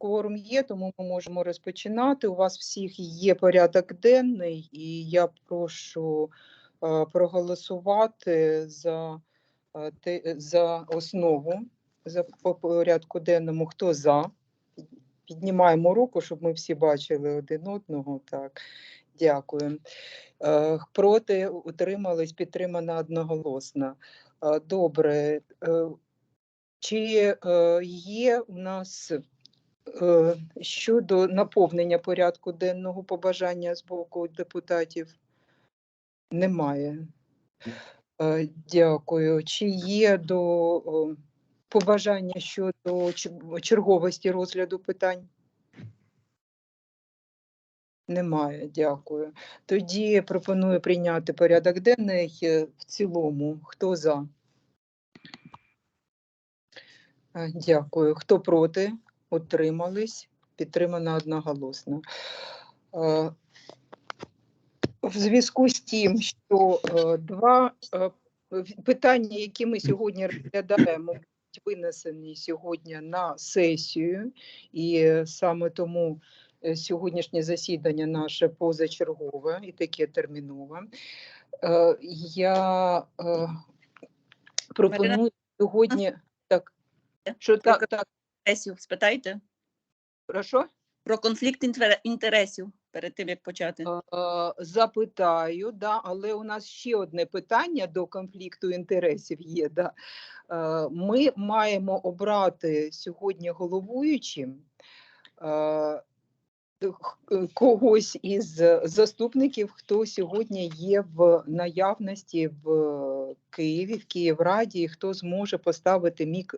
кворум є, тому ми можемо розпочинати. У вас всіх є порядок денний, і я прошу е, проголосувати за, е, за основу за по порядку денному. Хто за? Піднімаємо руку, щоб ми всі бачили один одного. Так, дякую. Е, Проти утримались, підтримана одноголосно. Добре. Чи є у нас щодо наповнення порядку денного побажання з боку депутатів? Немає. Е, Дякую. Чи є до побажання щодо черговості розгляду питань? Немає, дякую. Тоді пропоную прийняти порядок денний е, в цілому. Хто за? Е, Дякую. Хто проти? Утримались? Підтримано одноголосно. Е, В зв'язку з тим, що е, два е, питання, які ми сьогодні розглядаємо, будуть винесені сьогодні на сесію, і саме тому сьогоднішнє засідання наше позачергове і таке термінове. Я пропоную сьогодні так. Що так, так, інтересів спитайте прошу? про конфлікт інтересів перед тим як почати. Е, Запитаю, да, але у нас ще одне питання до конфлікту інтересів є. Да. Е, Ми маємо обрати сьогодні головуючим е, когось із заступників, хто сьогодні є в наявності в Києві, в Київраді, і хто зможе поставити мік,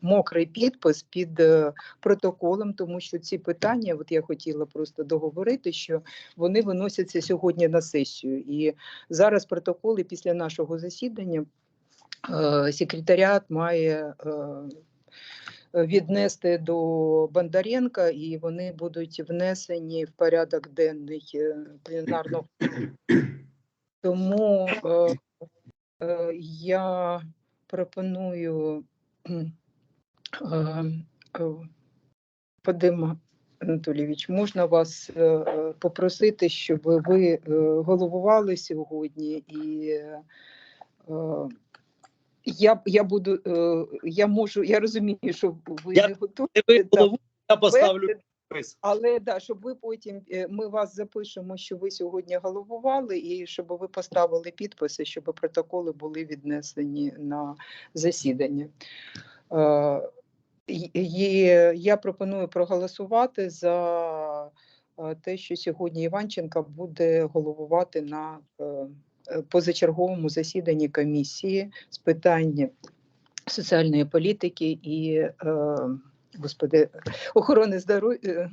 мокрий підпис під е, протоколом, тому що ці питання, от я хотіла просто договорити, що вони виносяться сьогодні на сесію. І зараз протоколи після нашого засідання е, секретаріат має е, віднести до Бондаренка, і вони будуть внесені в порядок денний е, пленарного. Тому е, я пропоную е, е, Вадим Анатолійович, можна вас е, е, попросити, щоб ви е, головували сьогодні і е, е, я, я буду, е, я можу, я розумію, що ви Я- не готові, я поставлю. Але да, щоб ви потім е, ми вас запишемо, що ви сьогодні головували, і щоб ви поставили підписи, щоб протоколи були віднесені на засідання. Е, я пропоную проголосувати за е, те, що сьогодні Іванченка буде головувати на позачерговому засіданні комісії з питань соціальної політики і господи, охорони здоров'я.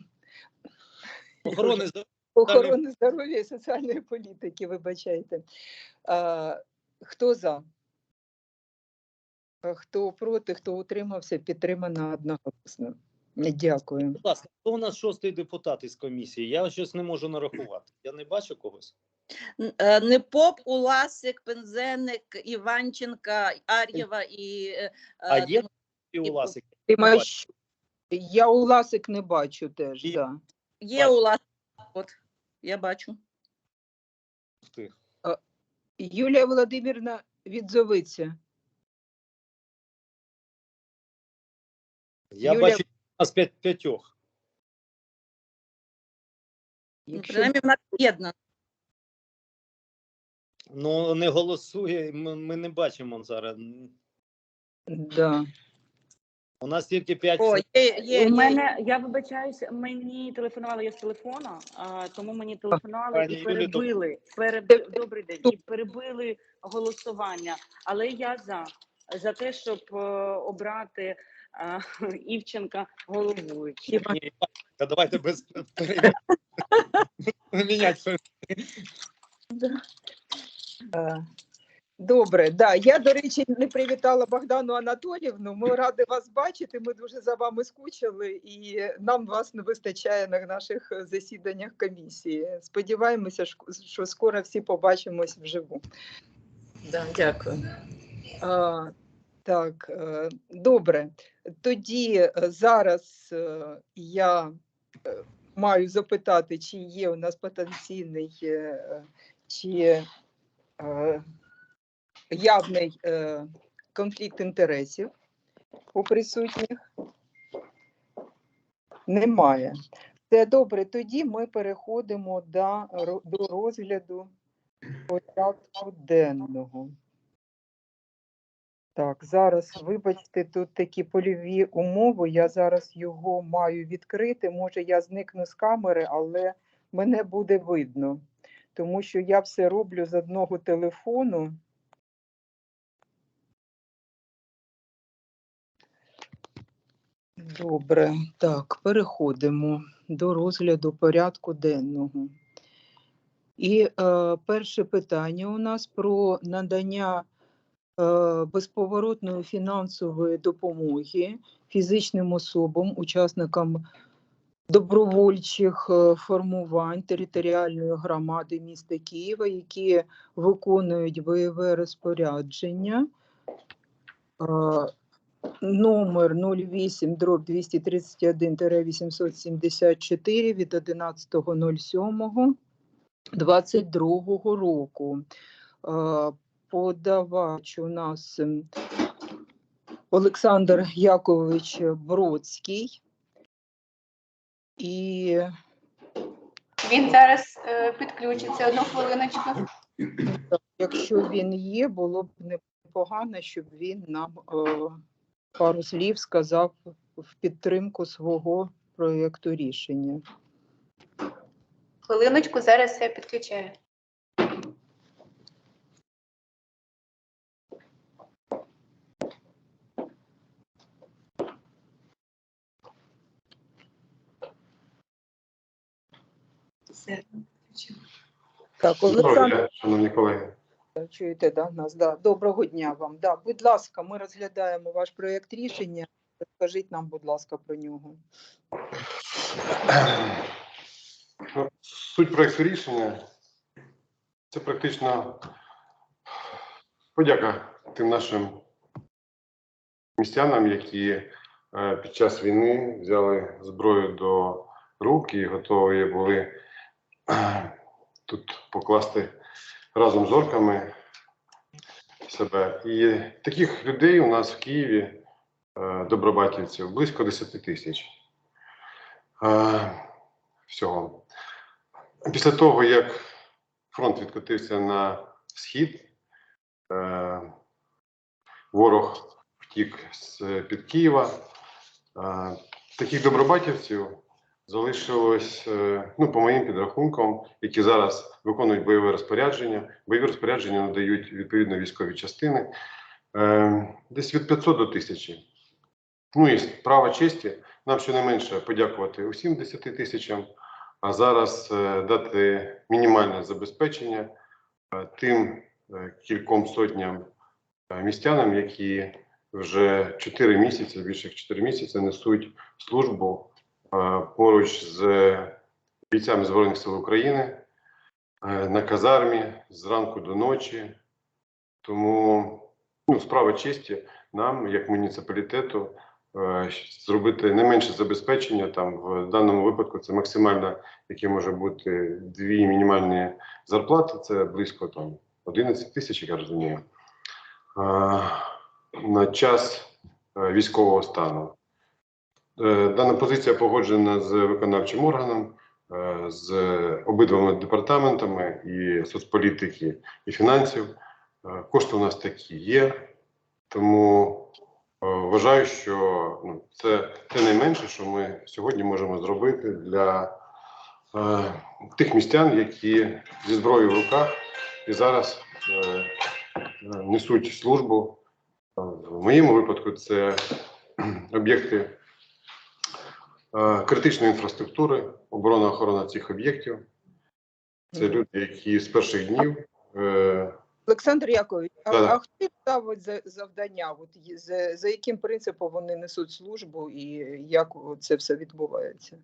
Охорони здоров'я. Охорони здоров'я і соціальної політики, вибачайте. А, хто за? А Хто проти, хто утримався, підтримано одноголосно. Дякую. Будь ласка, хто у нас шостий депутат із комісії? Я щось не можу нарахувати. Я не бачу когось. Е, Непоп, Уласик, Пензенник, Іванченка, Ар'єва і е, А е, є і у вас? Я у Ласик не бачу теж. І- Да. є. Уласик. От я бачу. Юлія Володимирівна відзовиться. Я Юля- бачу у нас п'ять п'ятьох. Ну, Якщо Принаймні в нас єдна. Ну не голосує. Ми, ми не бачимо зараз. да. У нас тільки п'ять. О, є, є, є. У мене я вибачаюсь, мені телефонували я з телефона, а, тому мені телефонували Пані і перебили. Переб... Добрий день, і перебили голосування. Але я за за те, щоб е, обрати е, Івченка головуючим. Ні, та давайте без. Міняти. Добре, да. Я, до речі, не привітала Богдану Анатоліївну. Ми раді вас бачити. Ми дуже за вами скучили, і нам вас не вистачає на наших засіданнях комісії. Сподіваємося, що скоро всі побачимось вживу. Да, дякую. А, Так, е, добре. Тоді е, зараз е, я маю запитати, чи є у нас потенційний чи явний е, конфлікт інтересів у присутніх. Немає. Це добре. Тоді ми переходимо до, до розгляду порядку денного. Так, зараз, вибачте, тут такі польові умови. Я зараз його маю відкрити. Може, я зникну з камери, але мене буде видно, тому що я все роблю з одного телефону. Добре, так, переходимо до розгляду порядку денного. І е, перше питання у нас про надання е, безповоротної фінансової допомоги фізичним особам, учасникам добровольчих е, формувань територіальної громади міста Києва, які виконують бойове розпорядження. Е, Номер 08 дроб 231 874 від 11.07 22 року. Подавач у нас ем, Олександр Якович Бродський. І Він зараз е, підключиться. Одну хвилиночку. якщо він є, було б непогано, щоб він нам е, пару слів сказав в підтримку свого проєкту рішення. Хвилиночку, зараз я підключаю. Так, Доброго Олександр. дня, шановні колеги. Чуєте, да, нас? Да. Доброго дня вам. Да. Будь ласка, ми розглядаємо ваш проєкт рішення. Розкажіть нам, будь ласка, про нього. Суть проекту рішення це практично подяка тим нашим містянам, які е, під час війни взяли зброю до рук і готові були е, тут покласти разом з орками себе. І таких людей у нас в Києві, е, добробатівців, близько 10 тисяч. Е, Всього. Після того, як фронт відкотився на схід, е, ворог втік з під Києва. Таких добробатівців залишилось, е, ну, по моїм підрахункам, які зараз виконують бойове розпорядження. Бойові розпорядження надають відповідно військові частини. Е, десь від 500 до 1000. Ну і справа честі, нам щонайменше подякувати усім 10 тисячам а зараз е, дати мінімальне забезпечення тим кільком сотням містянам, які вже 4 місяці, більше як 4 місяці несуть службу поруч з бійцями Збройних сил України е, на казармі зранку до ночі. Тому ну, справа честі нам, як муніципалітету, е, зробити не менше забезпечення. Там в даному випадку це максимально, яке може бути дві мінімальні зарплати. Це близько там 11 тисяч, я розумію, е, на час е, військового стану. Е, Дана позиція погоджена з виконавчим органом, е, з обидвома департаментами і соцполітики і фінансів. Е, Кошти у нас такі є, тому вважаю, що ну, це те найменше, що ми сьогодні можемо зробити для тих містян, які зі зброєю в руках і зараз несуть службу. В моєму випадку це об'єкти критичної інфраструктури, оборона охорона цих об'єктів. Це люди, які з перших днів е, Олександр Якович, а, а хто ставить за- завдання? От, за, за яким принципом вони несуть службу і як це все відбувається?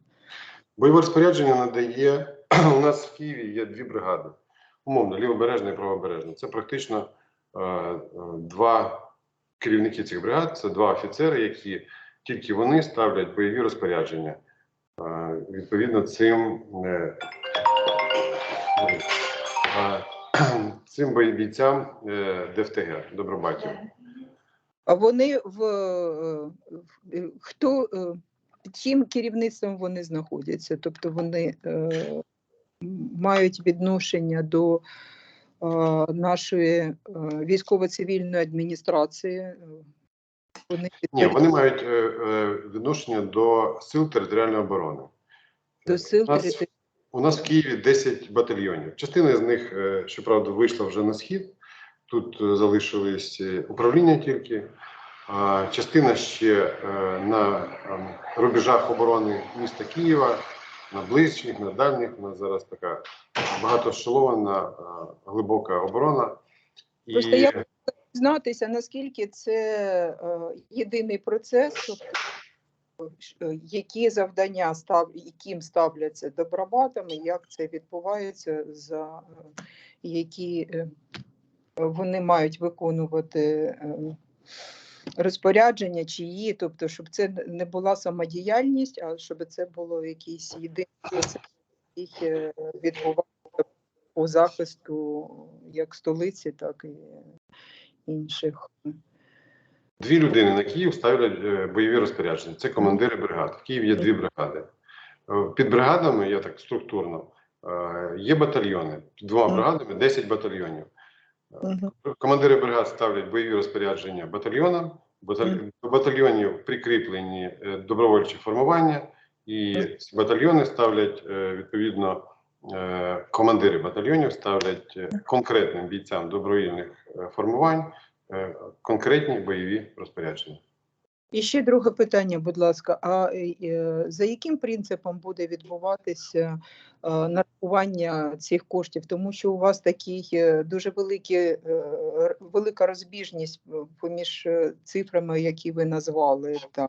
Бойове розпорядження надає у нас в Києві є дві бригади. Умовно, лівобережна і правобережна. Це практично е, е, два керівники цих бригад це два офіцери, які тільки вони ставлять бойові розпорядження. Відповідно, цим е, цим бійцям е, ДФТГ Добробатів. А вони в, е, хто чим керівництвом вони знаходяться? Тобто вони мають відношення до нашої військово-цивільної адміністрації. Е, Вони Ні, вони мають е, е, відношення до сил територіальної оборони. до сил У нас- У нас в Києві 10 батальйонів. Частина з них, е, щоправда, вийшла вже на схід. Тут е, залишились е, управління тільки. А частина ще е, на ем, рубежах оборони міста Києва, на ближніх, на дальніх. У нас зараз така багатошелована е, глибока оборона. І Просто я- знатися, наскільки це е, єдиний процес, тобто, е, які завдання став, яким ставляться добробатами, як це відбувається, за е, які вони мають виконувати розпорядження, чиї, тобто, щоб це не була самодіяльність, а щоб це було якийсь єдиний процес, який відбувається по захисту як столиці, так і інших. Дві людини на Київ ставлять е, бойові розпорядження. Це командири бригад. В Києві є дві бригади. Е, Під бригадами, я так структурно, е, є батальйони. Під двома бригадами 10 батальйонів. Командири бригад ставлять бойові розпорядження батальйонам. До батальйонів прикріплені добровольчі формування, і батальйони ставлять відповідно. Е, Командири батальйонів ставлять е, конкретним бійцям добровільних е, формувань конкретні бойові розпорядження. І ще друге питання, будь ласка. А за яким принципом буде відбуватися нарахування цих коштів? Тому що у вас такий дуже великі, е, велика розбіжність поміж цифрами, які ви назвали. Там.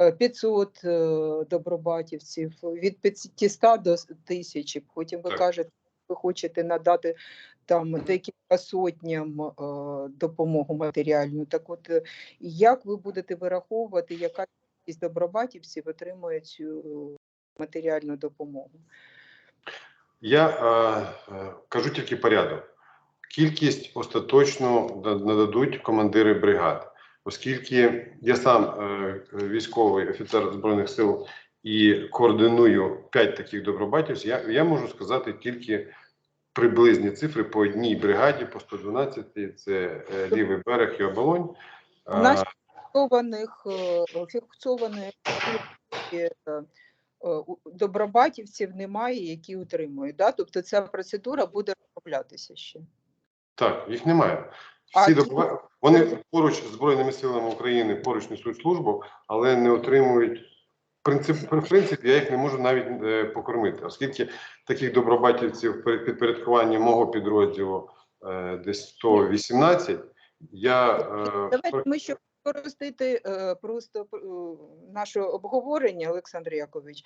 Е, 500 е, добробатівців, від 500 до тисячі. Потім ви Так. кажете, ви хочете надати там декілька сотням е, допомогу матеріальну. Так от, е, як ви будете вираховувати, яка кількість добробатівців отримує цю матеріальну допомогу? Я е, е, кажу тільки порядок. Кількість остаточно нададуть командири бригад, оскільки я сам е, військовий офіцер Збройних сил і координую 5 таких добробатівців, я, я можу сказати тільки приблизні цифри по одній бригаді, по 112, це е, лівий берег і оболонь. У нас Е, фіксованих е, фіксованих у- добробатівців немає, які утримують. Да? Тобто ця процедура буде розроблятися ще. Так, їх немає. Всі ті- Вони поруч з Збройними силами України поруч несуть службу, але не отримують. Принцип, в принципі, я їх не можу навіть е, покормити, оскільки таких добробатівців перед підпорядкуванням мого підрозділу е, десь 118, я е, Давайте ми щоб скористати е, просто наше обговорення, Олександр Якович.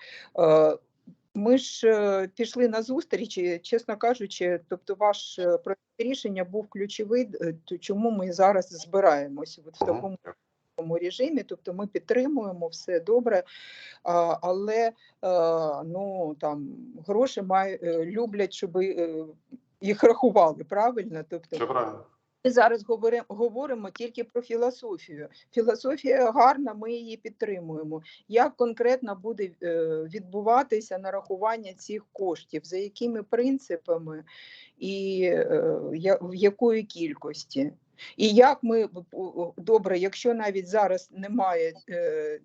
Ми ж е, пішли на зустріч, і, чесно кажучи, тобто ваш е, проект рішення був ключовий, е, чому ми зараз збираємося от в такому режимі, тобто ми підтримуємо все добре, але ну там гроші е, люблять, щоб їх рахували правильно. Тобто правильно. Ми зараз говоримо, говоримо тільки про філософію. Філософія гарна, ми її підтримуємо. Як конкретно буде е, відбуватися нарахування цих коштів, за якими принципами і е, в якої кількості? І як ми добре, якщо навіть зараз немає е,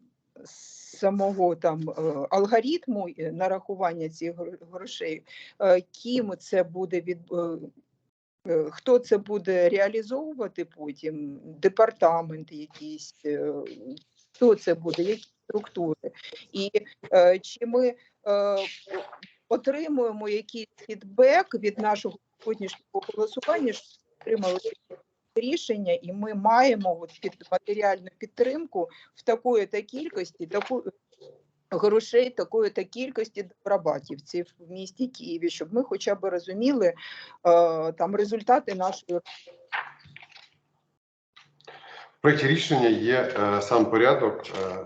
самого там алгоритму нарахування цих грошей, ким це буде від Хто це буде реалізовувати потім? Департамент якийсь, е, хто це буде, які структури? І е, чи ми е, отримуємо якийсь фідбек від нашого сьогоднішнього голосування, що отримали рішення, і ми маємо от під матеріальну підтримку в такої та кількості, таку грошей такої та кількості добробатівців в місті Києві, щоб ми хоча б розуміли е, там результати нашої В проєкті рішення є е, сам порядок е,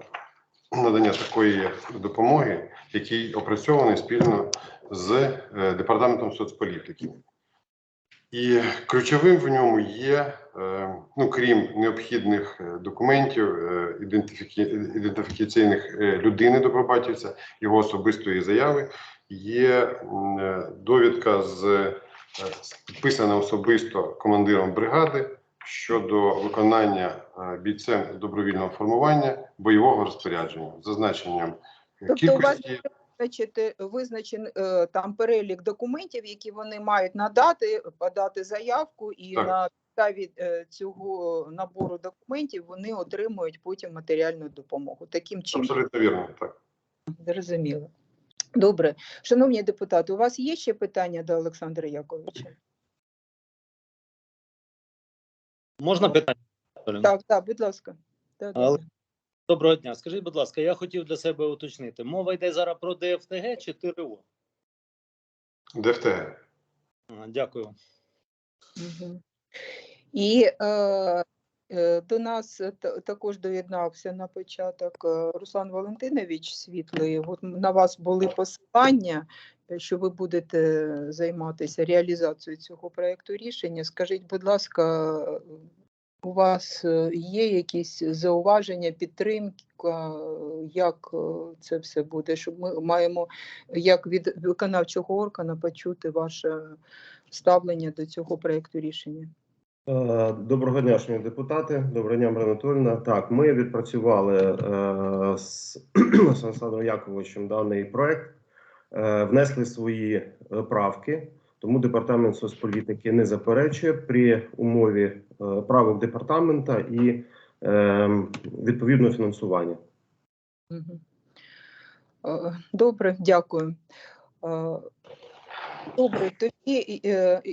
надання такої допомоги, який опрацьований спільно з е, департаментом соцполітики. І ключовим в ньому є, е, ну крім необхідних е, документів, е, ідентифікі- ідентифікаційних людини добробатівця, його особистої заяви, є довідка з підписана особисто командиром бригади щодо виконання бійцем добровільного формування бойового розпорядження з зазначенням Тобто у вас кількості. Визначити визначен е, там перелік документів, які вони мають надати, подати заявку, і Так. на підставі е, цього набору документів вони отримують потім матеріальну допомогу. Таким чином Абсолютно вірно, так. зрозуміло. Добре, шановні депутати, у вас є ще питання до Олександра Яковича? Можна питання? Так, так, будь ласка. Так, Але- так. Доброго дня. Скажіть, будь ласка, я хотів для себе уточнити. Мова йде зараз про ДФТГ чи ТРО? ДФТГ. Дякую. І е, е, до нас також доєднався на початок е, Руслан Валентинович Світлий. От на вас були посилання, що ви будете займатися реалізацією цього проекту рішення. Скажіть, будь ласка, у вас е, є якісь зауваження, підтримка, е, як е, це все буде? Щоб ми маємо як від виконавчого органу почути ваше ставлення до цього проекту рішення. Е, Доброго дня, шановні депутати. Доброго дня, Марина Анатольовна. Так, ми відпрацювали з Олександром Яковичем даний проект, внесли свої правки, тому департамент соцполітики не заперечує при умові е, правок департамента і е, відповідного фінансування. Е, Добре, дякую. Добре, тоді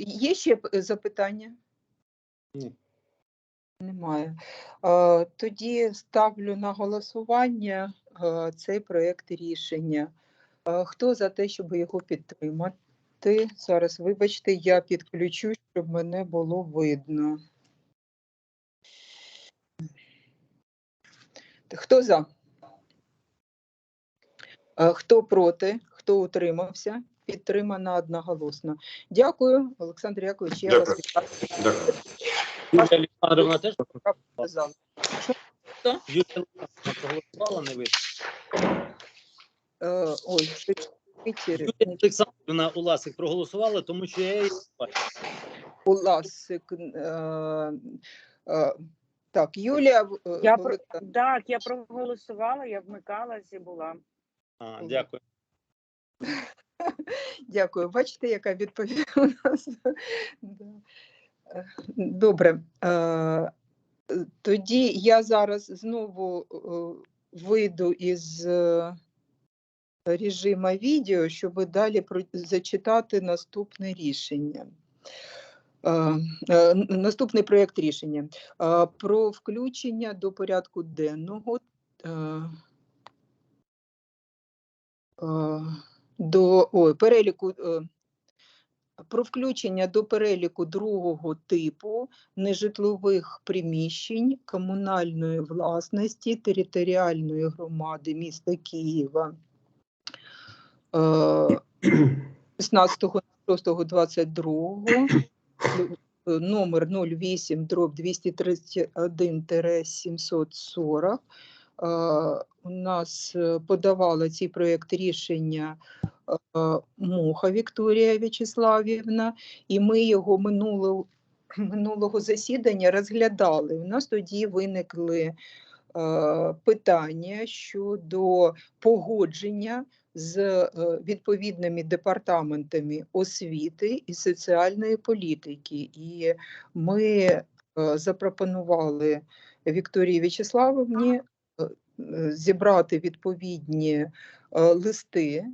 є ще запитання? Ні. Немає. Тоді ставлю на голосування цей проект рішення. Хто за те, щоб його підтримати? Зараз, вибачте, я підключу, щоб мене було видно. Хто за? Е, Хто проти? Хто утримався? Підтримана одноголосно. Дякую, Олександр Якович. Я вас Дякую. вітаю. Юлія Олександровна теж Сказала. Юлія Олександровна проголосувала, не вийшло. Е, Ой. Юлія Олександрівна Уласик проголосувала, тому що я її бачу. Уласик. е, е, Так, Юлія е, Я про Олександр- так, я проголосувала, я вмикалась і була. А, дякую. Дякую. Бачите, яка відповідь у нас. Да. Е, Добре. Е, Тоді я зараз знову е, вийду із е, режиму відео, щоб далі зачитати наступне рішення. Е, Наступний проєкт рішення про включення до порядку денного е, до ой, переліку е, про включення до переліку другого типу нежитлових приміщень комунальної власності територіальної громади міста Києва. Е, 16.06.22 е, номер 08 дроб 231 740 Е, У нас подавала цей проєкт рішення Муха Вікторія В'ячеславівна, і ми його минулого, минулого засідання розглядали. У нас тоді виникли питання щодо погодження з е, відповідними департаментами освіти і соціальної політики. І ми е, запропонували Вікторії В'ячеславовні е, зібрати відповідні листи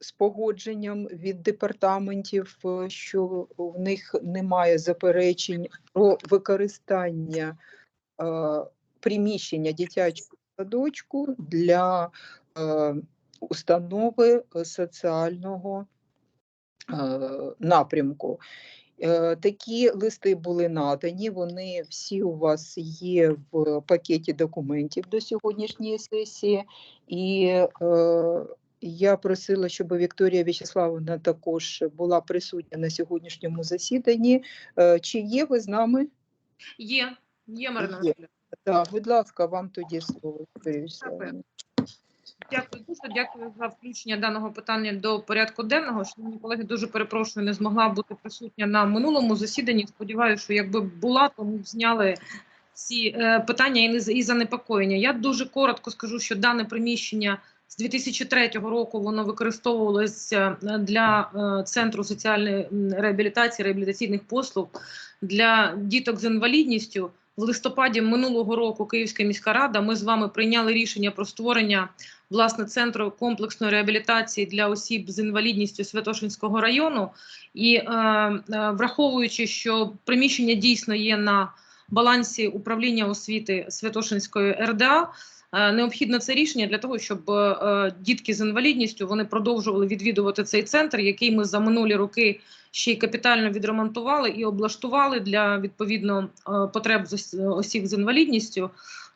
з погодженням від департаментів, що в них немає заперечень про використання е, приміщення дитячого садочку для е, установи е, соціального е, напрямку. Е, Такі листи були надані. Вони всі у вас є в пакеті документів до сьогоднішньої сесії. І е, я просила, щоб Вікторія В'ячеславовна також була присутня на сьогоднішньому засіданні. Е, Чи є ви з нами? Є, є Марина Є. Так, будь ласка, вам тоді слово, Вікторія В'ячеславовна. Дякую дуже. Дякую за включення даного питання до порядку денного. Шановні колеги, дуже перепрошую, не змогла бути присутня на минулому засіданні. Сподіваюся, що якби була, то ми б зняли ці е, питання і, занепокоєння. Я дуже коротко скажу, що дане приміщення з 2003 року воно використовувалося е, для е, центру соціальної реабілітації, реабілітаційних послуг для діток з інвалідністю. В листопаді минулого року Київська міська рада ми з вами прийняли рішення про створення власне центру комплексної реабілітації для осіб з інвалідністю Святошинського району. І е, е, враховуючи, що приміщення дійсно є на балансі управління освіти Святошинської РДА. Е, Необхідно це рішення для того, щоб е, дітки з інвалідністю вони продовжували відвідувати цей центр, який ми за минулі роки ще й капітально відремонтували і облаштували для відповідно е, потреб осіб з інвалідністю.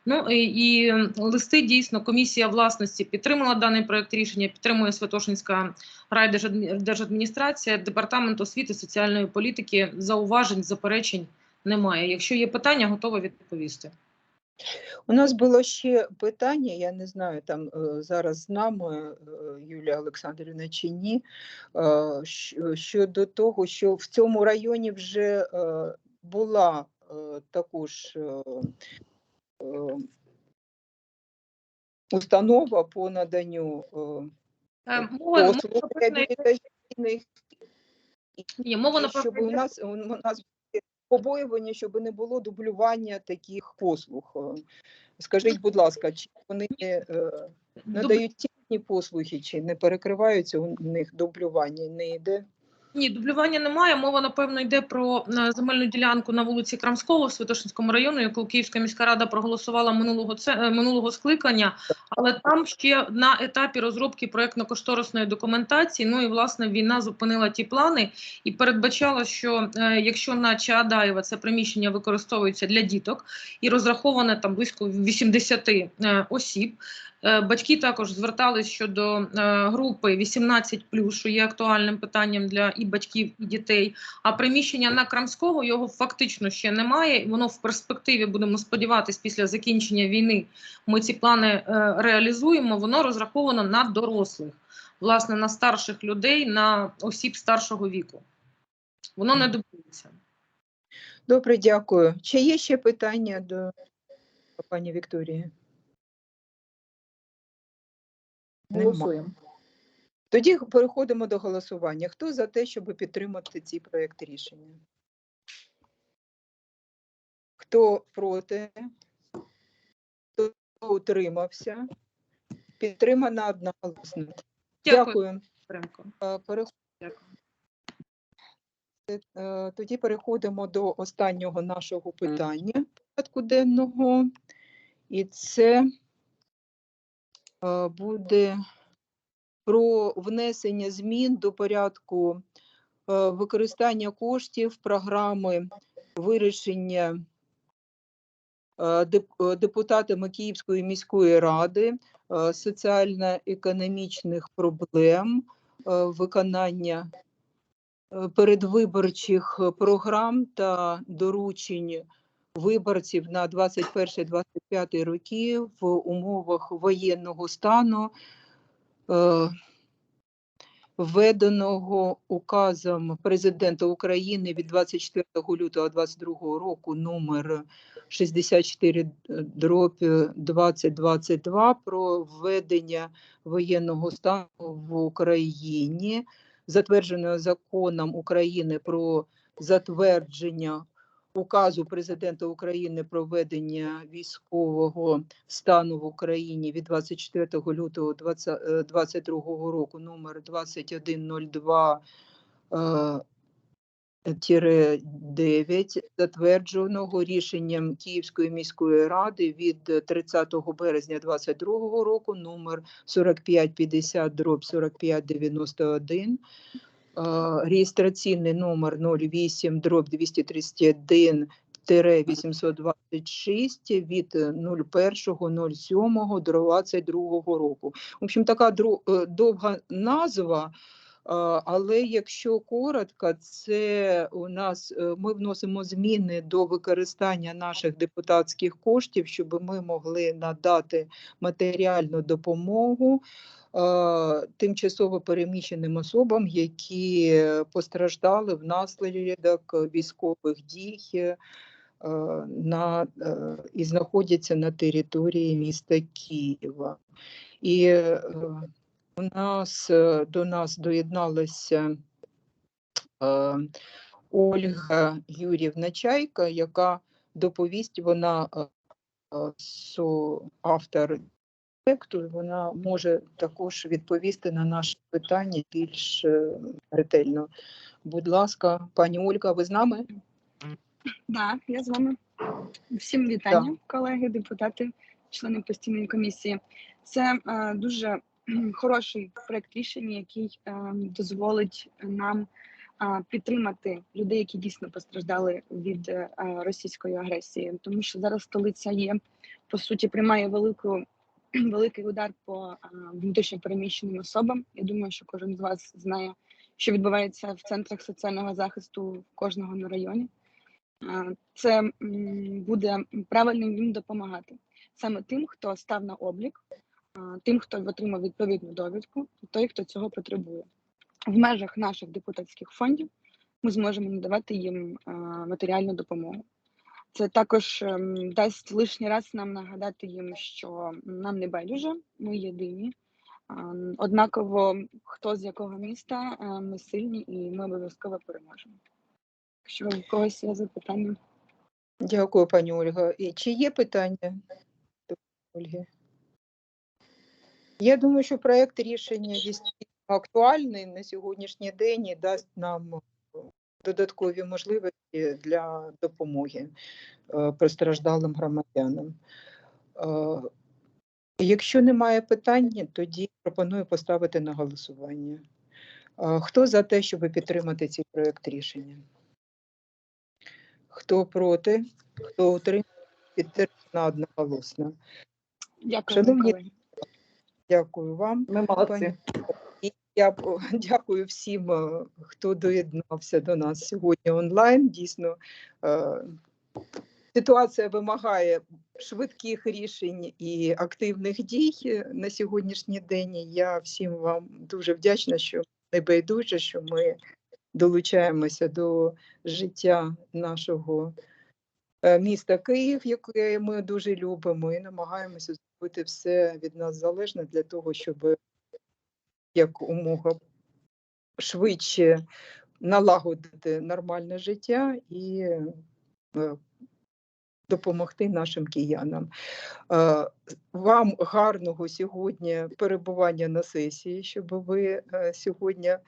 Ну і, і листи дійсно комісія власності підтримала даний проект рішення. Підтримує Святошинська райдержадміністрація, департамент освіти соціальної політики. Зауважень, заперечень немає. Якщо є питання, готова відповісти. У нас було ще питання, я не знаю, там е, зараз з нами е, Юлія Олександрівна чи ні, е, щодо того, що в цьому районі вже була також установа по наданню послуг реабілітаційних, ні, мова і щоб у нас, у нас побоювання, щоб не було дублювання таких послуг. Е, Скажіть, будь ласка, чи вони е, надають ті послуги, чи не перекриваються у них дублювання, не йде? Ні, дублювання немає. Мова, напевно, йде про е, земельну ділянку на вулиці Крамського в Святошинському районі, яку Київська міська рада проголосувала минулого це е, минулого скликання. Але там ще на етапі розробки проектно-кошторисної документації. Ну і власне війна зупинила ті плани і передбачала, що е, якщо на Чаадаєва це приміщення використовується для діток і розраховане там близько 80 е, осіб. Е, Батьки також звертались щодо е, групи 18+, що є актуальним питанням для і батьків, і дітей. А приміщення на Крамського його фактично ще немає. Воно в перспективі будемо сподіватись, після закінчення війни ми ці плани е, реалізуємо. Воно розраховано на дорослих, власне, на старших людей, на осіб старшого віку. Воно не дублюється. Добре, дякую. Чи є ще питання до пані Вікторії? Голосуємо. Тоді переходимо до голосування. Хто за те, щоб підтримати цей проект рішення? Хто проти? Хто утримався? Підтримана одноголосно. Дякую, Дякую. Е. Е, Тоді переходимо до останнього нашого питання порядку денного. І це буде про внесення змін до порядку е, використання коштів програми вирішення е, деп- е, депутатами Київської міської ради е, соціально-економічних проблем, е, виконання е, передвиборчих е, програм та доручень виборців на 21-25 роки в умовах воєнного стану, е, введеного указом президента України від 24 лютого 2022 року номер 64 дроб 2022 про введення воєнного стану в Україні, затвердженого законом України про затвердження указу президента України про введення військового стану в Україні від 24 лютого 2022 року номер 2102 е, тире 9, затвердженого рішенням Київської міської ради від 30 березня 2022 року номер 4550 дроб 4591 реєстраційний номер 08 дроб 231 826 від 01.07.22 року. В общем, така е, довга назва, але якщо коротко, це у нас е, ми вносимо зміни до використання наших депутатських коштів, щоб ми могли надати матеріальну допомогу тимчасово переміщеним особам, які постраждали внаслідок військових дій на, е, і знаходяться на території міста Києва. І е, у нас е, до нас доєдналася е, Ольга Юрівна Чайка, яка доповість, вона е, е, соавтор проекту, вона може також відповісти на наші питання більш е, ретельно. Будь ласка, пані Ольга, ви з нами? Так, я з вами. Всім вітання, колеги, депутати, члени постійної комісії. Це е, дуже хороший проект рішення, який е, дозволить нам підтримати людей, які дійсно постраждали від е, російської агресії, тому що зараз столиця є по суті приймає велику. Великий удар по внутрішньо переміщеним особам. Я думаю, що кожен з вас знає, що відбувається в центрах соціального захисту кожного на районі. Це буде правильним їм допомагати саме тим, хто став на облік, тим, хто отримав відповідну довідку, той, хто цього потребує. В межах наших депутатських фондів ми зможемо надавати їм матеріальну допомогу. Це також ем, дасть лишній раз нам нагадати їм, що нам не байдуже, ми єдині. Однаково, хто з якого міста, ми сильні і ми обов'язково переможемо. Якщо у когось є запитання. Дякую, пані Ольга. І чи є питання до Ольги? Я думаю, що проект рішення дійсно актуальний на сьогоднішній день і дасть нам е, додаткові можливості для допомоги е, постраждалим громадянам. Е, Якщо немає питань, тоді пропоную поставити на голосування. Хто за те, щоб підтримати цей проект рішення? Хто проти? Хто утримався? Підтримано одноголосно. Дякую, Шановні колеги. Дякую вам. Ми Пані- І я дякую всім, е, хто доєднався до нас сьогодні онлайн. Дійсно, е, ситуація вимагає швидких рішень і активних дій на сьогоднішній день. Я всім вам дуже вдячна, що не байдуже, що ми долучаємося до життя нашого міста Київ, яке ми дуже любимо, і намагаємося зробити все від нас залежне для того, щоб як умога швидше налагодити нормальне життя і е, допомогти нашим киянам. Е, Вам гарного сьогодні перебування на сесії, щоб ви е, сьогодні е,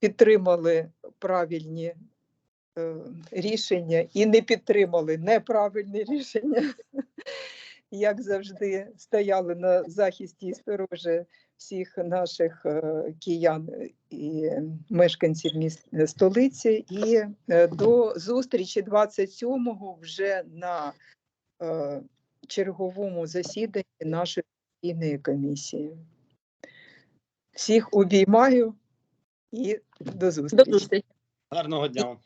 підтримали правильні е, рішення і не підтримали неправильні рішення. Як завжди, стояли на захисті і сторожі всіх наших е, киян і мешканців міст е, столиці. І е, до зустрічі 27-го вже на е, черговому засіданні нашої постійної комісії. Всіх обіймаю і до зустрічі. До зустрічі. Гарного дня. вам.